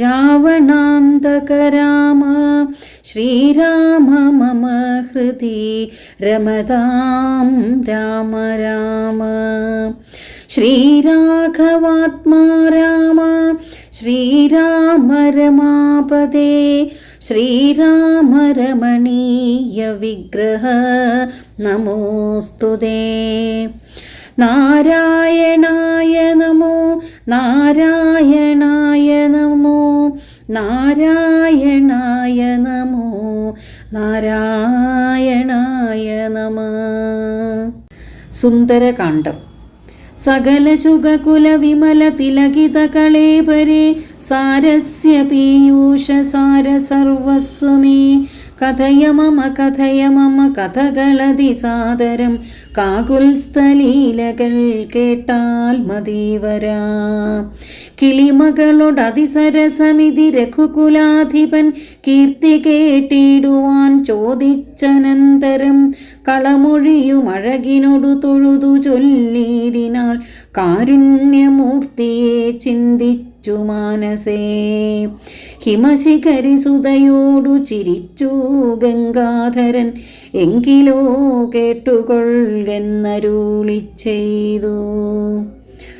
രാവണാന്തക രാമ ശ്രീരാമ മമ ഹൃദി രമതാം രാമ രാമ. ശ്രീരാഘവാത്മാ രാമ ശ്രീരാമ രമാപദേ ശ്രീരാമ രമണീയ വിഗ്രഹ നമോസ്തുതേ. നാരായണായ നമോ നാരായണായ നമോ നാരായണായ നമോ നാരായണായ നമ. സുന്ദരകാന്ഡം. സകല ശുഗകുല വിമല തിലകിത കളേപരേ കഥയ മമ കഥയ മമ കഥകളതി സാദരം. കാകുൽസ്ഥലീലകൾ കേട്ടാൽ മതിവരാ കിളിമകളോട് അതിസരസമിതി രഘുകുലാധിപൻ കീർത്തി കേട്ടിടുവാൻ ചോദിച്ചനന്തരം. കളമൊഴിയുമഴകിനോടു തൊഴുതു ചൊല്ലിടിനാൾ കാരുണ്യമൂർത്തിയെ ചിന്തിച്ചു മാനസേ. ഹിമശിഖരി സുതയോടു ചിരിച്ചു ഗംഗാധരൻ എങ്കിലോ കേട്ടുകൊള്ളുന്നരുളി ചെയ്തു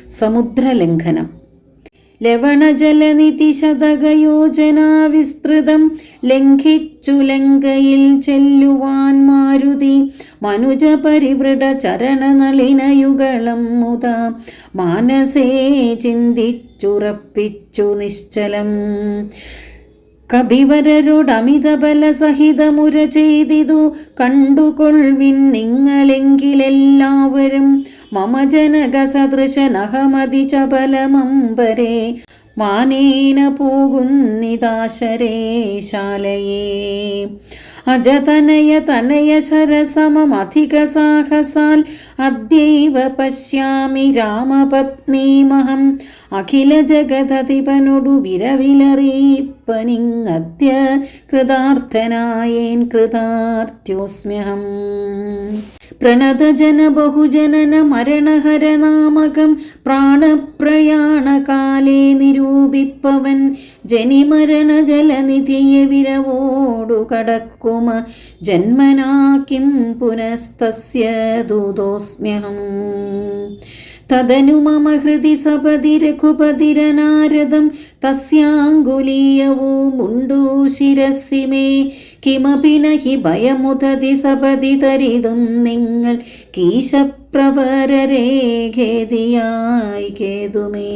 സമുദ്രലംഘനം. ലവണജലനിധി ശതകയോജന വിസ്തൃതം ലംഘിച്ചു ലങ്കയിൽ ചെല്ലുവാൻ മാരുതി. മനുജ പരിവൃഢ ചരണനളിനയുഗളം മുത. മാനസേ ചിന്തിച്ചുറപ്പിച്ചു നിശ്ചലം. കപിവരരോടമിതബല സഹിതമുര ചെയ്തിതു കണ്ടുകൊൾവിൻ നിങ്ങളെങ്കിലെല്ലാവരും മമ ജനക സദൃശനഹമതി ചപലമമ്പരേ മാനേന പോകുന്നിതാശരേ ശാലയേ. അജതനയ തനയ ശരസമധിക സാഹസാൽ അദ്യൈവ പശ്യാമി രാമപത്നീമഹം അഖില ജഗതധിപനൊടു വിരവിലറിയിപ്പനിങ്ങദ്യ കൃതാർത്ഥനായേൻ കൃതാർത്ഥ്യോസ്മ്യഹം. പ്രണതജന ബഹുജനന മരണഹരനാമകം പ്രാണപ്രയാണകാലേ നിരൂപിപ്പവൻ ജനിമരണ ജലനിധിയെ വിരവോടു കടക്കുമ ജന്മനാക്കിം പുനസ്തസ്യ ദൂതോസ്മ്യഹം തദനു മമ ഹൃദി സപതി രഘുപതിരനാരദം തസ്യാങ്കുലീയവുമുണ്ടു ശിരസി മേ കിമപി നഹി ഭയമുദതി സപതി തരിതും നിങ്ങൾ കീശപ്രവരരേഖേതിയായി കേതുമേ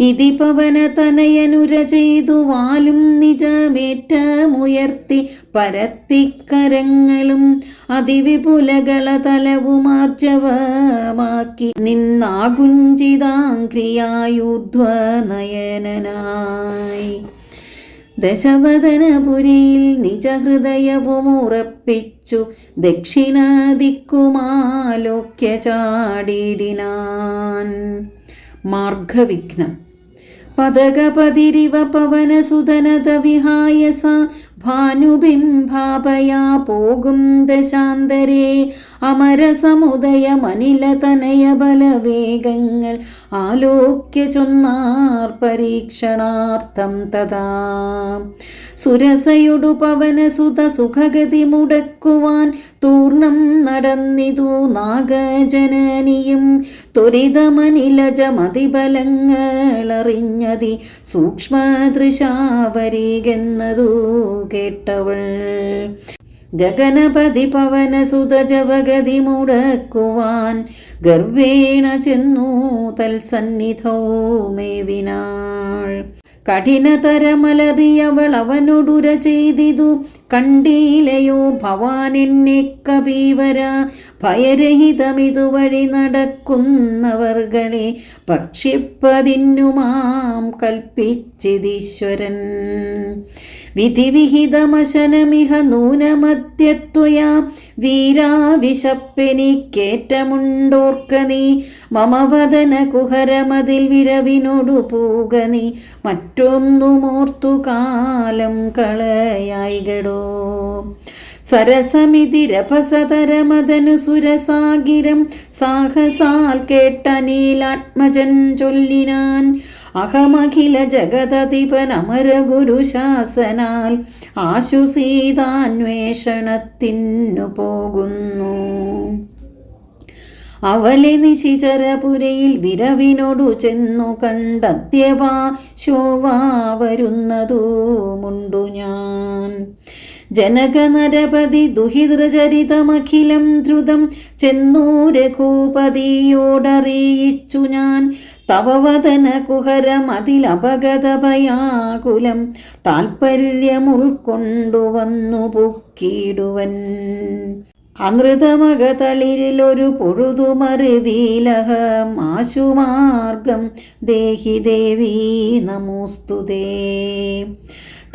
ഇതി പവനതനയനുര ചെയ്തു വാലും നിജമേറ്റമുയർത്തി പരത്തിക്കരങ്ങളും അതിവിപുലകള തലവുമാർജവമാക്കി നിന്നാകുഞ്ചിതാംക്രിയായുധ്വനയനായി ദശവദനപുരിയിൽ നിജഹൃദയവും ഉറപ്പിച്ചു. ദക്ഷിണാദിക്കുമാലോക്യചാടിടിനാൻ ചാടിടിനാൻ മാർഗവിഘ്നം. പതകപതിരിവ പവനസുതനത വിഹായ സ ഭാനുബിംബാപയാ പോകും ദശാന്തരേ. അമരസമുദയമനിലതനയ ബലവേഗങ്ങൾ ആലോക്യ ചൊന്നാർ പരീക്ഷണാർത്ഥം തഥാ. സുരസയുടു പവനസുത സുഖഗതി മുടക്കുവാൻ തൂർണം നടന്നിതു നാഗജനനിയും ത്വരിതമനിലജമതിബലങ്ങളറിഞ്ഞതി സൂക്ഷ്മദൃശാവരീകെന്നതു കേട്ടവൾ. ഗഗനപതി പവന സുതജവഗതി മുടക്കുവാൻ ഗർവേണ ചെന്നു തൽ മേവിനാൾ കഠിനതരമലറിയവൾ അവനൊടുര ചെയ്തിതു കണ്ടീലയോ ഭവാൻ എന്നെ കപീവര ഭയരഹിതമിതുവഴി നടക്കുന്നവർകളെ പക്ഷിപ്പതിന്നുമാം കൽപ്പിച്ചിതീശ്വരൻ. വിധിവിഹിതമശനമിഹ നൂനമദ്യത്വയാ വീരാവിശപ്പെനിക്കേറ്റമുണ്ടോർക്ക നീ? മമവദന കുഹരമതിൽ വിരവിനോടു പൂക നീ? മറ്റൊന്നുമോർത്തു കാലം കളയായികടോ? സരസമിതി സുരസാഗിരം സാഹസാൽ കേട്ടനീലാത്മജൻ ചൊല്ലിനാൻ അഹമഖില ജഗതധിപൻ അമര ഗുരുശാസനാൽ ആശു സീതാന്വേഷണത്തിനു പോകുന്നു അവളെ നിശിചരപുരയിൽ വിരവിനോടു ചെന്നു കണ്ടത്യവാ ശോവാ വരുന്നതുമുണ്ടു ഞാൻ. ജനകനരപതി ദുഹിതൃചരിതമഖിലം ധ്രുതം ചെന്നൂ ഞാൻ. കുഹരം അതിലപഗതഭയാകുലം ഉൾക്കൊണ്ടു വന്നു പൊക്കിയിടുവൻ. അമൃതമകതളിരിൽ ഒരു പൊഴുതുമറിവീലഹം ആശുമാർഗം ദേഹി ദേവി നമോസ്തുതേ.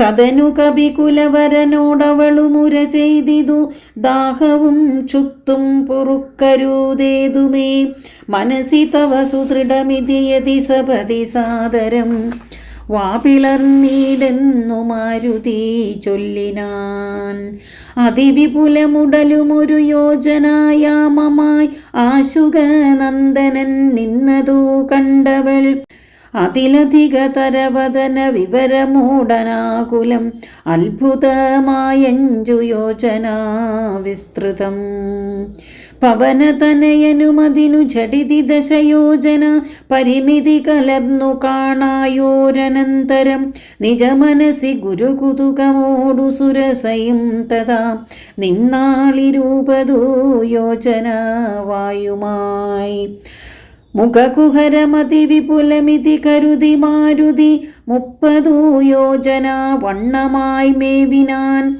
തതനു കവികുലവരനോടവളു മുര ചെയ്തിതു. ദാഹവും ചുത്തും പൊറുക്കരുതേതുമേ. മനസി തവ സുദൃഢമിതിയതി സപതി സാദരം. വാപിളർന്നീടെന്നു മാരുതി ചൊല്ലിനാൻ. അതിവിപുലമുടലുമൊരു യോജനായാമമായി ആശുഗനന്ദനൻ നിന്നതു കണ്ടവൾ. അതിലധിക തരവതന വിവരമൂടനാകുലം അത്ഭുതമായഞ്ചുയോചന വിസ്തൃതം. പവനതനയനുമതിനു ഝടിതി ദശയോജന പരിമിതി കലർന്നു കാണായോരനന്തരം നിജമനസി ഗുരുകുതുകമോടു സുരസയും തഥാ നിന്നാളിരൂപതു യോജന വായുമായി. മുഖകുഹരമതി വിപുലമിതി കരുതി മാരുതി മുപ്പതു യോജന വണ്ണമായി മേവിനാൻ.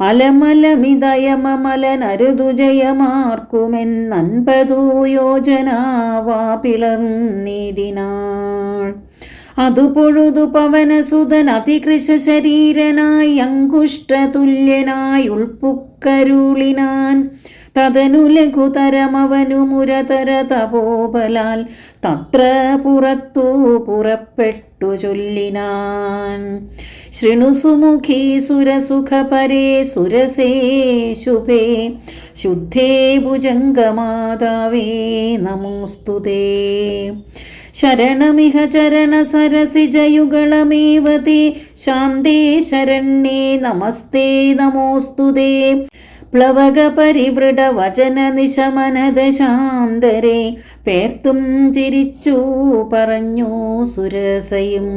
അലമലമിതയമമലനരുതു ജയമാർക്കുമെന്നൻപതു യോജന വാ പിളർന്നിടിനാൾ അതു പൊഴുതു പവനസുതൻ അതികൃശ ശരീരനായി അങ്കുഷ്ടതുല്യനായി ഉൾപ്പുക്കരുളിനാൻ. തതനു ലഘുതരമവനു മുരതര തപോബലാൽ തത്ര പുറത്തു പുറപ്പെട്ടു ചൊല്ലിനാൻ. ശൃണുസുമുഖി സുരസുഖപരേ സുരസേ ശുഭേ. ശുദ്ധേ ഭുജംഗമാതാവേ നമോസ്തുതേ ശരണമിഹ ചരണ സരസിജയുഗളമേവ തേ ശാന്തേ ശരണ്യേ നമസ്തേ നമോസ്തുതേ പ്ലവക പരിവൃഢ വചന നിശമനത ശാന്തരെ പേർത്തും ചിരിച്ചു പറഞ്ഞു സുരസയും.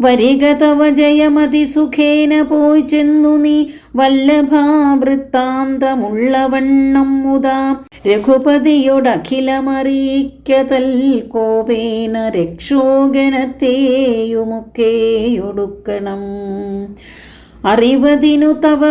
വരിക തവ ജയമതി സുഖേന പോയി ചെന്നു നീ വല്ലഭാവൃത്താന്തമുള്ളവണ്ണം മുതാ. രഘുപതിയോടഖിലമറിയിക്കതൽ കോപേന രക്ഷോഗണത്തെയുമൊക്കെയൊടുക്കണം അറിവതിനു തവ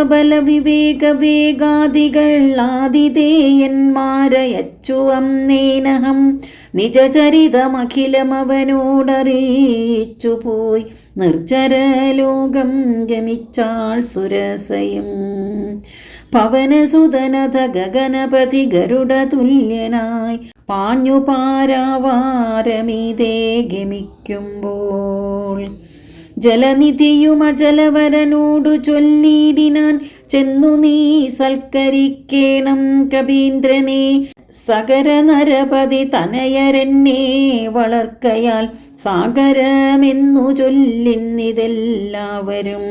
വേഗാദികൾ ആതിഥേയന്മാരയച്ചു അന്നേനഹം നിജചരിതമഖിലമവനോടറിയിച്ചു പോയി നിർജരലോകം ഗമിച്ചാൾ സുരസയും. പവനസുതനത ഗഗനപതി ഗരുഡ തുല്യനായി പാഞ്ഞു പാരാവാരമീതേ ഗമിക്കുമ്പോൾ ജലനിധിയുമജലവരനോടു ചൊല്ലിയിടിനാൻ ചെന്നു നീ സൽക്കരിക്കേണം കവീന്ദ്രനെ സകര നരപതി തനയരെന്നെ വളർക്കയാൽ സാഗരമെന്നു ചൊല്ലിന്നിതെല്ലാവരും.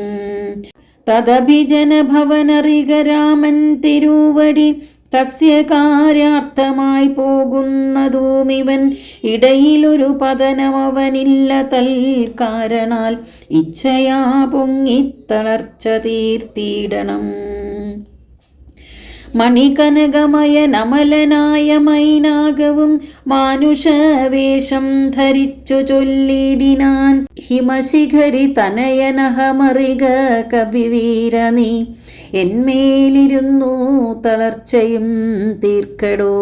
തദഭിജനഭവനറിക രാമൻ തിരുവടി തസ്യ കാര്യാർത്ഥമായി പോകുന്നതുമിവൻ. ഇടയിലൊരു പതനമവനില്ല തൽക്കാരണാൽ ഇച്ഛയാ പൊങ്ങിത്തളർച്ച തീർത്തിയിടണം മണികനകമയ നമലനായ മൈനാകവും മാനുഷവേഷം ധരിച്ചു ചൊല്ലിടിനാൻ ഹിമശിഖരി തനയനഹമറിക കവിവീര നീ. എന്മേലിരുന്നു തളർച്ചയും തീർക്കടോ.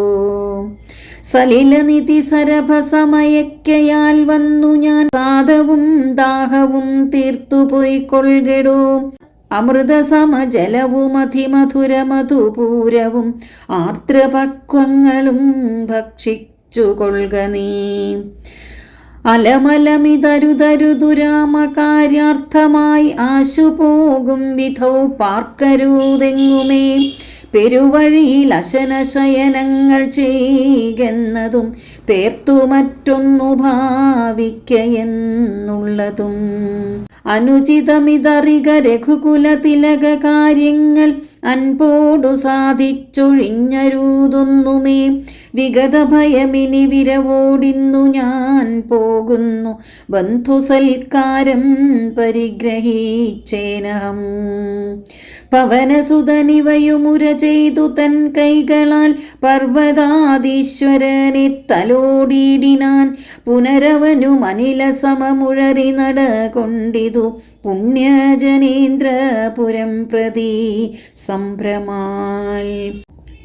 സലിലനിധി സരഭസമയക്കയാൽ വന്നു ഞാൻ. സാധവും ദാഹവും തീർത്തുപോയി അമൃതസമജലവും അതിമധുരമധുപൂരവും ആർദ്രപക്വങ്ങളും ഭക്ഷിച്ചു കൊള്ളുക നീ. അലമലമിതരുതരുതുരാമകാര്യാർത്ഥമായി ആശുപോകും വിധൗ പാർക്കരുതെങ്ങുമേ. പെരുവഴിയിൽ അശനശയനങ്ങൾ ചെയ്യുന്നതും പേർത്തു മറ്റൊന്നു ഭാവിക്കയെന്നുള്ളതും. അനുചിതമിതറിക രഘുകുല തിലക കാര്യങ്ങൾ അൻപോടു സാധിച്ചൊഴിഞ്ഞരുതൊന്നുമേ. വിഗതഭയമിനി വിരവോടിന്നു ഞാൻ പോകുന്നു. ബന്ധുസൽക്കാരം പരിഗ്രഹീച്ചേനഹം. പവനസുതനിവയുമുര ചെയ്തു തൻ കൈകളാൽ പർവതാദീശ്വരനെ തലോടിയിടിനാൻ. പുനരവനു മനില സമമുഴറി നട കൊണ്ടിതു പുണ്യജനേന്ദ്രപുരം പ്രതി സംഭ്രമാൽ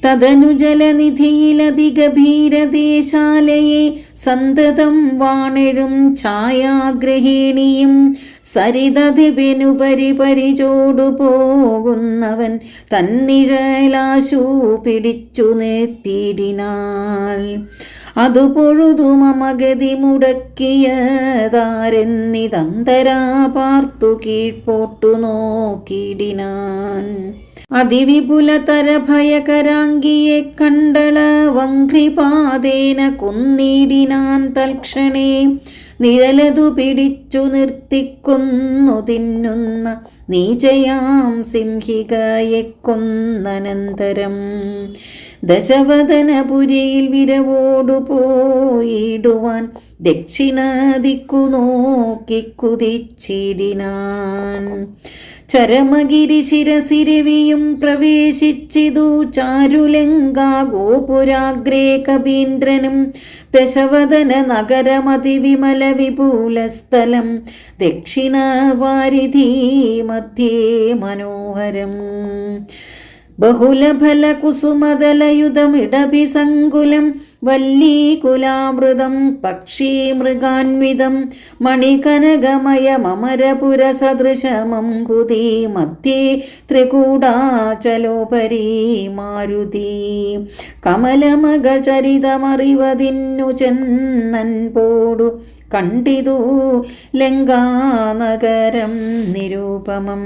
തദനു ജലനിധിയിലതിഗഭീരദേശാലയെ സന്തതം വാണഴും ഛായാഗ്രഹിണിയും സരിതതിവിനുപരി പോകുന്നവൻ തന്നിഴലാശു പിടിച്ചു നിർത്തിയിടിനാൽ അതുപൊഴുതു മമഗതി മുടക്കിയതാരെന്നിതന്തരാ പാർത്തു കീഴ്പോട്ടു നോക്കിയിടിനാൻ. അതിവിപുലതര ഭയകരാംഗിയെ കണ്ടള വങ്ക്രിപാതേന കൊന്നിടിനാൻ തൽക്ഷണേ. നിഴലതു പിടിച്ചു നിർത്തിക്കൊന്നു തിന്നുന്ന നീചയാം സിംഹികയെ കൊന്നനന്തരം. ദശവദനപുരിയിൽ വിരവോടു പോയിടുവാൻ നോക്കിക്കുതിച്ചിരിനാൻ നോക്കി ചരമഗിരി ശിരസിരവിയും പ്രവേശിച്ചിതു ചാരുലങ്കാ ഗോപുരാഗ്രേ കവീന്ദ്രനും ദശവദന നഗരമതിവിമല വിപുലസ്ഥലം ദക്ഷിണവാരിധി മധ്യേ മനോഹരം. ബഹുലഫലകുസുമതലയുധമിടഭിസങ്കുലം വല്ലീകുലാമൃതം പക്ഷീമൃഗാന്വിതം മണികനകമയമരപുരസദൃശമംബുധി മധ്യേ ത്രികൂടാചലോപരി മാരുതി. കമലമകൾ ചരിതമറിവതിന്നു ചെന്നൻ പോടു കണ്ടിതു ലങ്കാനഗരം നിരൂപമം.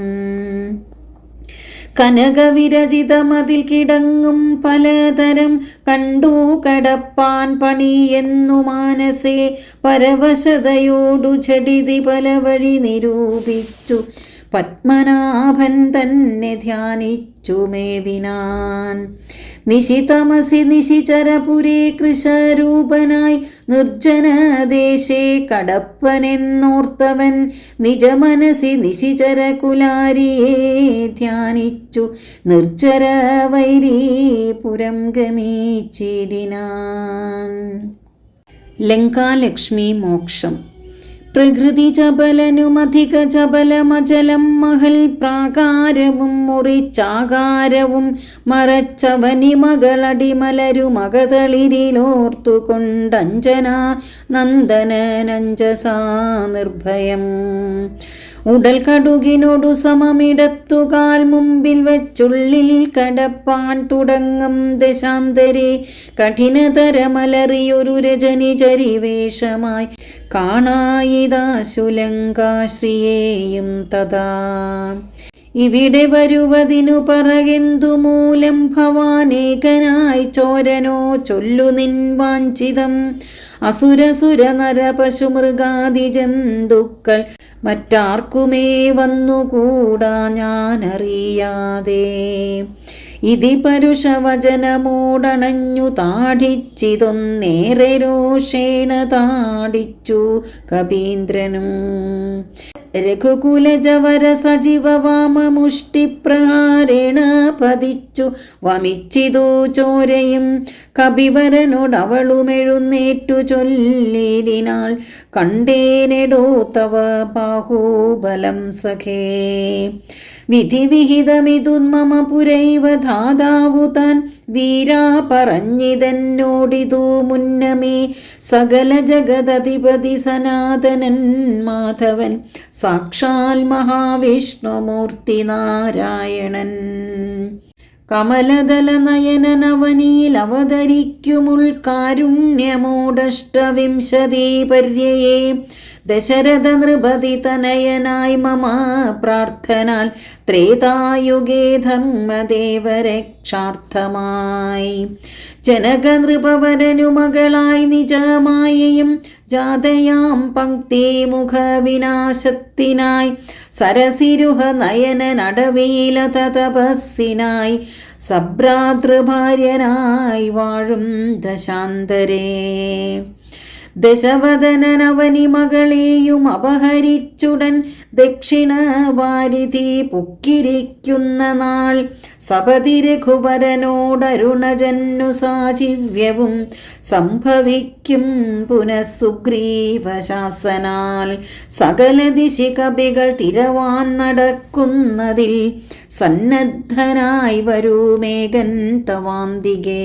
കനകവിരചിതമതിൽ കിടങ്ങും പലതരം കണ്ടു കടപ്പാൻ പണിയെന്നു മാനസേ പരവശതയോടു ചടിതി പല വഴി നിരൂപിച്ചു. പത്മനാഭൻ തന്നെ ധ്യാനിച്ചു മേവിനാൻ. നിശിതമസി നിശിചരപുരേ കൃശരൂപനായി നിർജനദേശേ കടപ്പനെന്നോർത്തവൻ നിജമനസി നിശിചരകുലാരിയെ ധ്യാനിച്ചു നിർജര വൈരീപുരം ഗമീച്ചിടിനാൻ ലങ്കാലക്ഷ്മി മോക്ഷം. പ്രകൃതി ചപലനുമധിക ചപലമചലം മഹൽ പ്രാകാരവും മുറിച്ചാകാരവും മറച്ചവനി മകളടിമലരു മകതളിരിലോർത്തുകൊണ്ടഞ്ജന നന്ദനനഞ്ജസാ നിർഭയം. ഉടൽ കടുകിനോടു സമമിടത്തുകാൽ മുമ്പിൽ വെച്ചുള്ളിൽ കടപ്പാൻ തുടങ്ങും ദശാന്തരെ. കഠിനതരമലറിയൊരു രജനി ചരിവേഷമായി. കാണായിതാശുലങ്കാശ്രിയേയും തഥാ. ഇവിടെ വരുവതിനു പറകെന്തു മൂലം ഭവാനേകനായി ചോരനോ ചൊല്ലു നിൻ വാഞ്ചിതം. അസുരസുര നര പശുമൃഗാദി ജന്തുക്കൾ മറ്റാർക്കുമേ വന്നുകൂടാ ഞാനറിയാതെ. ഇതി പരുഷവചനമോടണഞ്ഞു താടിച്ചിതൊന്നേറെ രോഷേണ താടിച്ചു കപീന്ദ്രനും. രഘുകുലജവര സജീവ വാമമുഷ്ടിപ്രഹാരേണ പതിച്ചു വമിച്ചിതു ചോരയും കപിവരനോടവളുമെഴുന്നേറ്റു ചൊല്ലിരിനാൾ കണ്ടേനെടോ തവ ബാഹുബലം സഖേ. വിധിവിഹിതമിതു മമ പുരൈവ ധാതാവു താൻ വീരാ പറഞ്ഞിതെന്നോടിതു മുന്നമേ സകല ജഗദധിപതി സനാതനൻ മാധവൻ സാക്ഷാൽ മഹാവിഷ്ണുമൂർത്തി നാരായണൻ. കമലദല അവതരിക്കുമുൾ കാരുണ്യമോടഷ്ടവിംശതി പര്യയെ ദശരഥ നൃപതി തനയനായി മമ പ്രാർത്ഥനാൽ ത്രേതായുഗേ ധർമ്മദേവരക്ഷാർത്ഥമായി ജനകനൃപവരനു മകളായി നിജമായയും ജാതയാം പങ്ക്തി മുഖവിനാശത്തിനായി സരസിരുഹ നയന നയനനടവീല തപസ്സിനായി സഭ്രാതൃഭാര്യനായി വാഴും ദശാന്തരേ. ദശവദനനവനി മകളെയും അപഹരിച്ചുടൻ ദക്ഷിണ വാരിധി പുക്കിരിക്കുന്ന നാൾ. സപതി രഘുവരനോടരുണജന്നു സാജീവ്യവും സംഭവിക്കും പുനഃസുഗ്രീവശാസനാൽ. സകല ദിശി തിരവാൻ നടക്കുന്നതിൽ സന്നദ്ധനായി വരൂമേകൻ തവാന്തികേ.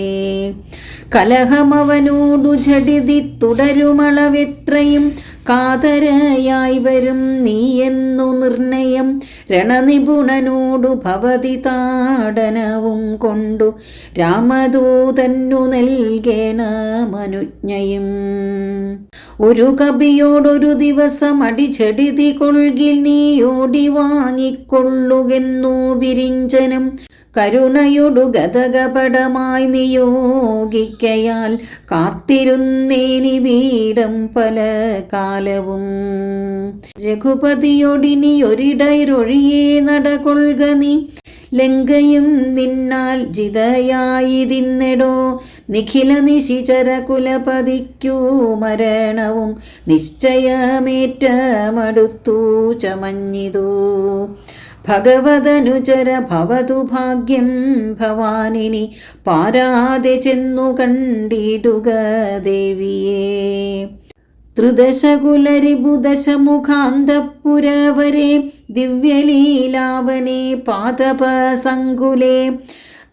കലഹമവനോടു ചടിതി തുടരുമളവെത്രയും കാതരയായി വരും നീയെന്നു നിർണയം രണനിപുണനോടു ഭവതി താടനവും കൊണ്ടു രാമദൂതന്നു നൽകേണ മനുജ്ഞയും ഒരു കവിയോടൊരു ദിവസം അടിച്ചെടുതി കൊൽകിൽ നീയോടി വാങ്ങിക്കൊള്ളുകെന്നു വിരിഞ്ചനം. കരുണയൊടു ഗതകപടമായി നിയോഗിക്കയാൽ കാത്തിരുന്നേനി വീടം പല കാലവും. രഘുപതിയൊടിനി ഒരിടയിരൊഴിയേ നടകൊള്ളുക നീ. ലങ്കയും നിന്നാൽ ജിതയായിതിന്നെടോ. നിഖില നിശിചര കുലപതിക്കൂ മരണവും നിശ്ചയമേറ്റമടുത്തു ചമഞ്ഞിതു. ഭഗവതനുചര ഭവതു ഭാഗ്യം ഭവാനിനി പാരാതെ ചെന്നു കണ്ടിടുക ദേവിയേ. ത്രിദശകുലരിബുദശമുഖാന്തപുരവരെ ദിവ്യലീലാവനെ പാദപസങ്കുലേ.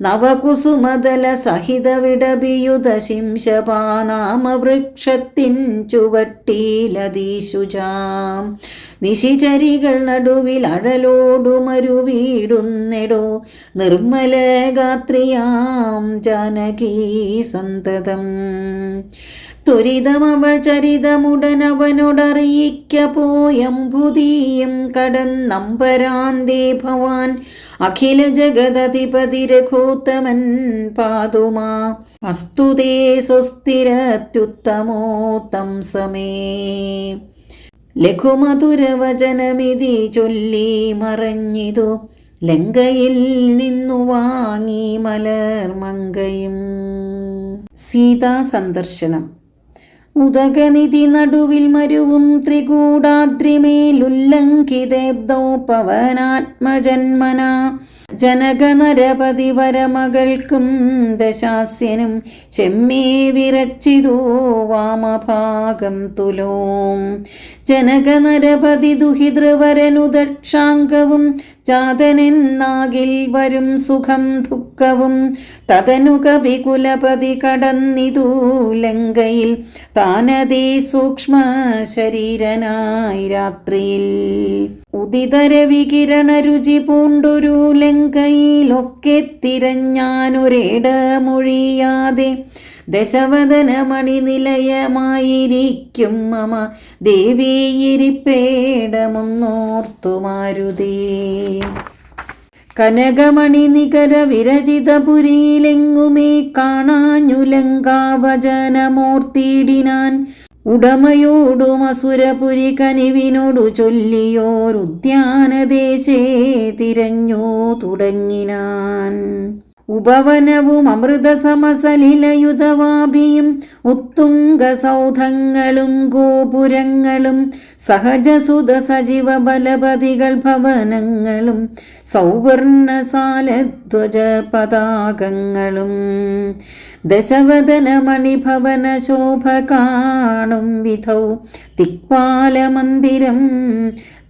നവകുസുമതല സഹിത വിടപിയുത ശിംശപാനാമവൃക്ഷത്തിൻ ചുവട്ടിലതീശുജാം. നിശിചരികൾ നടുവിൽ അഴലോടുമരുവീടുന്നെടോ. നിർമ്മലഗാത്രിയാം ജാനകീ സന്തതം. ത്വരിതമവൾ ചരിതമുടനവനോടറിയിക്ക പുതിയം കടന്നമ്പരാന്തേ ഭവാൻ അഖില ജഗദധിപതി രഘോത്തമൻ പാതുമാ അസ്തുതേ സ്വസ്ഥിരത്യുത്തമോത്തം സമേ. ലഘുമധുരവചനമിതി ചൊല്ലി മറഞ്ഞിതു. ലങ്കയിൽ നിന്നു വാങ്ങി മലർമങ്കയും സീതാ സന്ദർശനം ഉദകനിധി നടുവിൽ മരുവും ത്രികൂടാദ്രിമേലുല്ലംഘിതേബ്ദൗ പവനാത്മജന്മന ജനകനരപതി വരമകൾക്കും ദശാസ്യനും ചെമ്മേ വിരച്ചിതു വാമഭാഗം തുലോം. ജനകനരപതി ദുഹിതൃവരനു ദക്ഷാംഗവും ജാതനെന്നാകിൽ വരും സുഖം ദുഃഖവും തതനു കപികുലപതി കടന്നിതു ലങ്കയിൽ. താനതീ സൂക്ഷ്മ ശരീരനായി രാത്രിയിൽ. ഉദിതര വികിരണ രുചി പൂണ്ടൊരു ലങ്കയിലൊക്കെ തിരഞ്ഞാനൊരിടമൊഴിയാതെ ദശവദനമണി നിലയമായിരിക്കും മമ. ദേവിയിരിപ്പേടമൊന്നോർത്തു മാരുതേ കനകമണി നികര വിരചിതപുരിയിലെങ്ങുമേ കാണാഞ്ഞുലങ്കാവചനമോർത്തിയിടിനാൻ ഉടമയോടും അസുരപുരി കനിവിനോടു ചൊല്ലിയോരുദ്യാനദേശേ തിരഞ്ഞു തുടങ്ങിനാൻ. ഉപവനവും അമൃതസമസലിലയുധവാഭിയും ഉത്തുംഗസൗധങ്ങളും ഗോപുരങ്ങളും സഹജസുത സജീവ ബലപതികൾ ഭവനങ്ങളും സൗവർണസാലധ്വജ പതാകങ്ങളും ദശവദന മണിഭവന ശോഭ കാണും വിധൗ. ദിക്പാലമന്ദിരം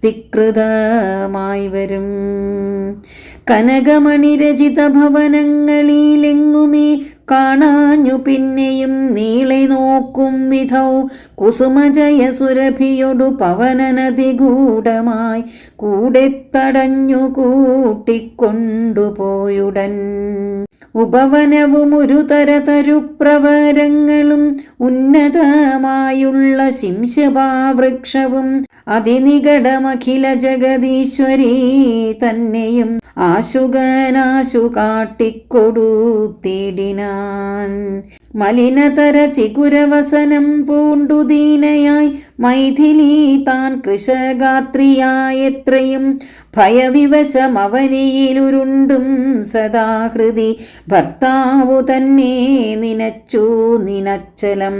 തികൃതമായി വരും. കനകമണിരചിത ഭവനങ്ങളിലെങ്ങുമേ കാണാഞ്ഞു പിന്നെയും നീളെ നോക്കും വിധൗ. കുസുമജയ സുരഭിയൊടു പവനനദി ഗൂഢമായി കൂടെ തടഞ്ഞു കൂട്ടിക്കൊണ്ടുപോയുടൻ. ഉപവനവും ഒരു തരതരുപ്രവരങ്ങളും ഉന്നതമായുള്ള ശിംശഭാവൃക്ഷവും അതിനികടമഖില ജഗദീശ്വരി തന്നെയും ആശുകനാശു കാട്ടിക്കൊടുത്തിടിനാൻ മലിനതര ചികുരവസനം പൂണ്ടുദീനയായി മൈഥിലി താൻ കൃഷഗാത്രിയായെത്രയും ഭയവിവശമവനിയിലുരുണ്ടും സദാഹൃതി. ഭർത്താവു തന്നെ നിനച്ചു നിനച്ചലം.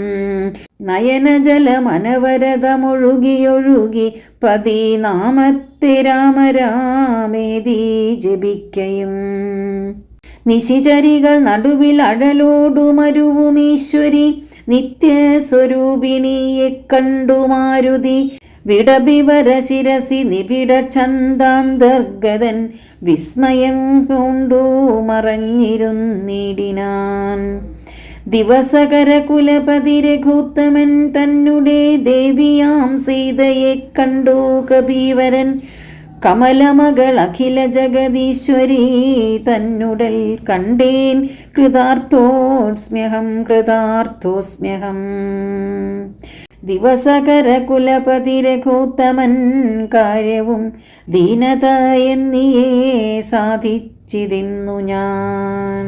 നയനജലമനവരതമൊഴുകിയൊഴുകി പതി നാമത്തെ രാമരാമേതി ജപിക്കയും. നിശിചരികൾ നടുവിൽ അഴലോടുമരുവും ഈശ്വരി. നിത്യസ്വരൂപിണിയെ കണ്ടു മാരുതി വിടബിവര ശിരസി നിബിഡ ചന്ദാന്തർഗതൻ വിസ്മയം പൂണ്ടു മറഞ്ഞിരുന്നിടിനാൻ. ദിവസകര കുലപതി രഘുത്തമൻ തന്നുടെ ദേവിയാം സീതയെ കണ്ടു കപീവരൻ. കമലമകൾ അഖില ജഗതീശ്വരി തന്നുടൽ കണ്ടേൻ കൃതാർത്ഥോസ്മ്യഹം കൃതാർത്ഥോസ്മ്യഹം. ദിവസകര കുലപതി രഘുത്തമൻ കാര്യവും ദീനത എന്നിയേ ഞാൻ.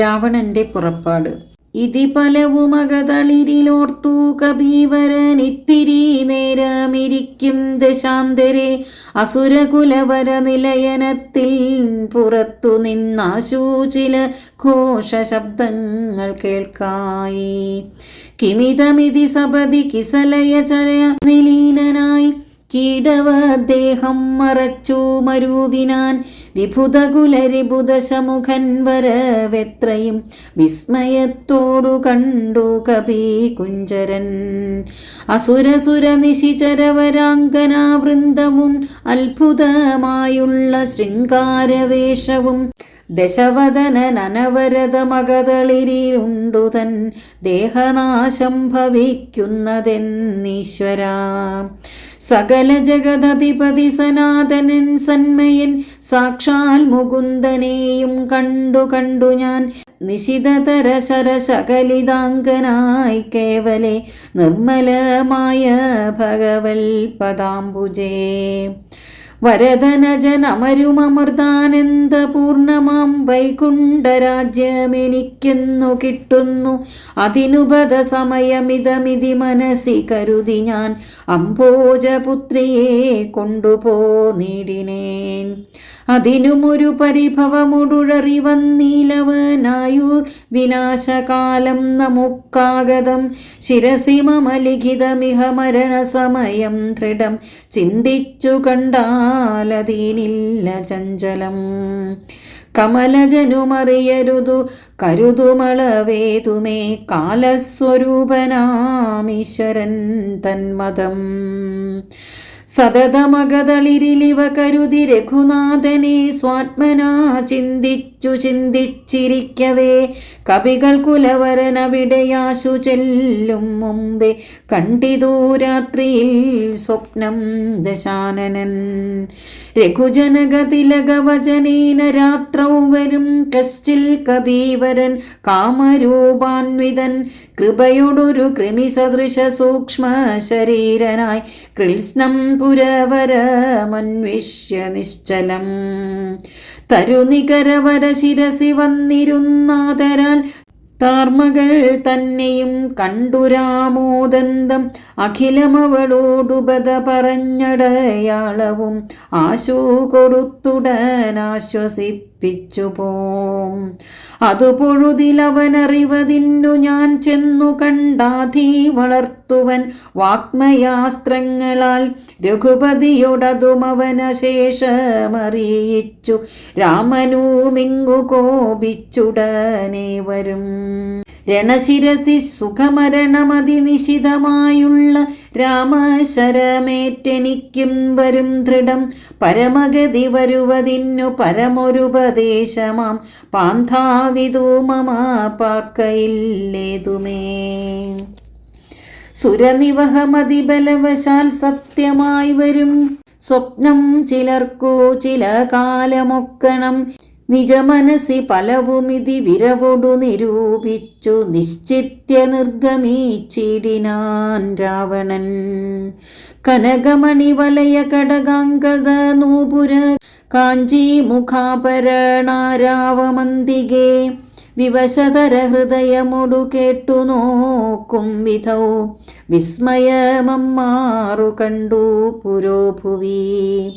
രാവണന്റെ പുറപ്പാട്. ഇതി പലവുമകതളിരിലോർത്തു കബീവരൻ ഇത്തിരി നേരമിരിക്കും ദശാന്തരെ. അസുരകുലവര നിലയനത്തിൽ പുറത്തു നിന്നാശു ചില ഘോഷശബ്ദങ്ങൾ കേൾക്കായി. കിമിതമിതി സപതി കിസലയ ചലയ നിലീനനായി കീടവദ്ദേഹം മറച്ചു മരൂപിനാൻ വിഭുതകുലരിബുധശമുഖൻ വരവെത്രയും വിസ്മയത്തോടു കണ്ടു കപി കുഞ്ചരൻ. അസുരസുര നിശിചരവരാങ്കന വൃന്ദവും അത്ഭുതമായുള്ള ശൃംഗാരവേഷവും ദശവദനനവരതമകതളിരിലുണ്ടു തൻ ദേഹനാശം ഭവിക്കുന്നതെന്നീശ്വര. സകല ജഗതധിപതി സനാതനൻ സന്മയൻ സാക്ഷാൽ മുകുന്ദനെയും കണ്ടു കണ്ടു ഞാൻ. നിശിതതര ശര ശരശകലിതാംഗനായി കേവലെ നിർമ്മലമായ ഭഗവൽ പദാംബുജേ. വരദനജനമരുമമൃതാനന്ദപൂർണമാം വൈകുണ്ഠരാജ്യമെനിക്കെന്നു കിട്ടുന്നു. അതിനുപത സമയമിതമിതി മനസ്സി കരുതി ഞാൻ അംബോജപുത്രിയെ കൊണ്ടുപോ നേടിനേൻ. അതിനുമൊരു പരിഭവമുടുഴറി വന്നീലവനായൂർ വിനാശകാലം നമുക്കാഗതം. ശിരസി മമലിഖിതമിഹ മരണസമയം ദൃഢം ചിന്തിച്ചു കണ്ടാലതീനില്ല ചഞ്ചലം. കമലജനുമറിയരുതു കരുതുമളവേതുമേ കാലസ്വരൂപനാമീശ്വരൻ തന്മതം. സതതമകതളിരിലിവ കരുതി രഘുനാഥനെ സ്വാത്മനാ ചിന്തിച്ചു ചിന്തിച്ചിരിക്കവേ. കവികൾ കുലവരനവിടെയാശു ചെല്ലും മുമ്പേ കണ്ടിതൂ രാത്രിയിൽ സ്വപ്നം ദശാനനൻ. രഘുജനകതിലകവചനീന രാത്രൗ വരും കശ്ചിൽ കബീവരൻ കാമരൂപാൻവിതൻ കൃപയോടൊരു കൃമി സദൃശ സൂക്ഷ്മ ശരീരനായി കൃത്സ്നം പുരവരമന്വിഷ്യ നിശ്ചലം. തരുനികരവര ശിരസി വന്നിരുന്നാതരാൽ താർമകൾ തന്നെയും കണ്ടുരാമോദന്തം അഖിലമവളോടുപത പറഞ്ഞടയാളവും ആശു കൊടുത്തുടനാശ്വസിപ്പിച്ചിടിനാൻ പോം. അതു പൊഴുതിലവനറിവതിന്നു ഞാൻ ചെന്നു കണ്ടാധീ വളർത്തുവൻ വാഗ്മയാസ്ത്രങ്ങളാൽ രഘുപതിയോടതും അവനശേഷമറിയിച്ചു രാമനൂമിങ്ങു കോപിച്ചുടനെ വരും. രണശിരസി സുഖമരണമതിനിശിതമായുള്ള രാമശരമേറ്റെനിക്കും വരും ദൃഢം. പരമഗതി വരുവതിന്നു പരമൊരുപദേശമാം. പാന്താവിതു മമ പാർക്കയില്ലേതുമേ. സുരനിവഹമതിബലവശാൽ സത്യമായി വരും. സ്വപ്നം ചിലർക്കു ചില കാലമൊക്കണം. നിജമനസി പലവുമിതി വിരവൊടു നിരൂപിച്ചു. നിശ്ചിത്യ നിർഗമീച്ചിടിനാൻ രാവണൻ. കനകമണി വലയ കടകാംഗത നൂപുര കാഞ്ചി മുഖാപരണാരാവമന്തികേ. വിവശതര ഹൃദയമൊടു കേട്ടു നോക്കും വിധൗ. വിസ്മയമമ്മാറു കണ്ടു പുരോഭുവി.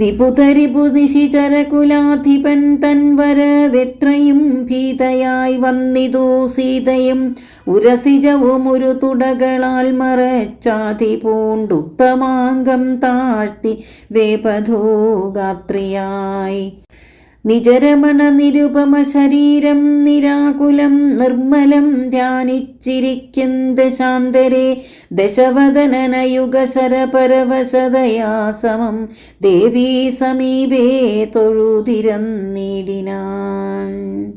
വിപുതരിപു നിശിചരകുലാധിപൻ തൻവരവെത്രയും ഭീതയായി വന്നിതു സീതയും. ഉരസിജവും ഒരു തുടകളാൽ മറച്ചാതി പൂണ്ടുത്തമാംഗം താഴ്ത്തി വേപധോഗാത്രിയായി. നിജരമണ നിരുപമ ശരീരം നിരാകുലം നിർമ്മലം ധ്യാനിച്ചിരിക്കും ദശാന്തരെ ദശവദനനയുഗശരപരവശതയാ സമം ദേവീ സമീപേ തൊഴുതിരന്നിടിനാൻ.